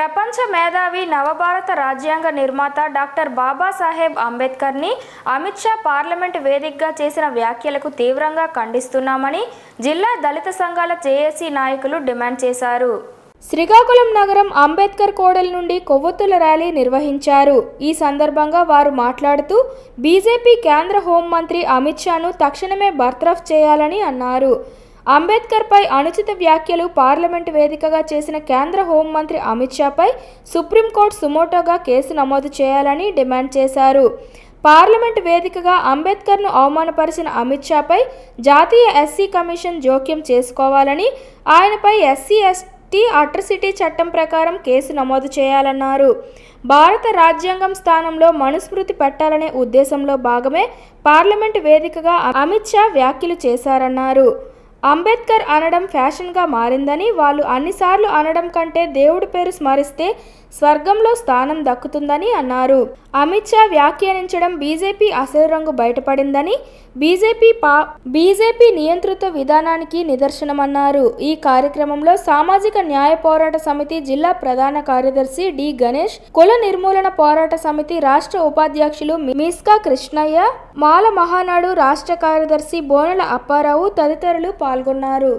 ప్రపంచ మేధావి నవభారత రాజ్యాంగ నిర్మాత డాక్టర్ బాబాసాహెబ్ అంబేద్కర్ని అమిత్ షా పార్లమెంట్ వేదికగా చేసిన వ్యాఖ్యలకు తీవ్రంగా ఖండిస్తున్నామని జిల్లా దళిత సంఘాల జేఏసీ నాయకులు డిమాండ్ చేశారు. శ్రీకాకుళం నగరం అంబేద్కర్ కోడల నుండి కొవ్వొత్తుల ర్యాలీ నిర్వహించారు. ఈ సందర్భంగా వారు మాట్లాడుతూ బీజేపీ కేంద్ర హోంమంత్రి అమిత్ షాను తక్షణమే బర్తరఫ్ చేయాలని అన్నారు. అంబేద్కర్పై అనుచిత వ్యాఖ్యలు పార్లమెంటు వేదికగా చేసిన కేంద్ర హోంమంత్రి అమిత్ షాపై సుప్రీంకోర్టు సుమోటోగా కేసు నమోదు చేయాలని డిమాండ్ చేశారు. పార్లమెంటు వేదికగా అంబేద్కర్ను అవమానపరిచిన అమిత్ షాపై జాతీయ ఎస్సీ కమిషన్ జోక్యం చేసుకోవాలని ఆయనపై ఎస్సీ ఎస్టీ అట్రసిటీ చట్టం ప్రకారం కేసు నమోదు చేయాలన్నారు. భారత రాజ్యాంగం స్థానంలో మనుస్మృతి పెట్టాలనే ఉద్దేశంలో భాగమే పార్లమెంటు వేదికగా అమిత్ షా వ్యాఖ్యలు చేశారన్నారు. అంబేద్కర్ అనడం ఫ్యాషన్గా మారిందని వాళ్ళు అన్నిసార్లు అనడం కంటే దేవుడి పేరు స్మరిస్తే స్వర్గంలో స్థానం దక్కుతుందని అన్నారు. అమిత్ షా వ్యాఖ్యానించడం బీజేపీ అసలు రంగు బయటపడిందని బీజేపీ పా బీజేపీ నియంత్రిత విధానానికి నిదర్శనమన్నారు. ఈ కార్యక్రమంలో సామాజిక న్యాయ పోరాట సమితి జిల్లా ప్రధాన కార్యదర్శి డి. గణేష్ కుల నిర్మూలన పోరాట సమితి రాష్ట్ర ఉపాధ్యక్షులు మిస్కా కృష్ణయ్య మాల మహానాడు రాష్ట్ర కార్యదర్శి బోనల అప్పారావు తదితరులు పాల్గొన్నారు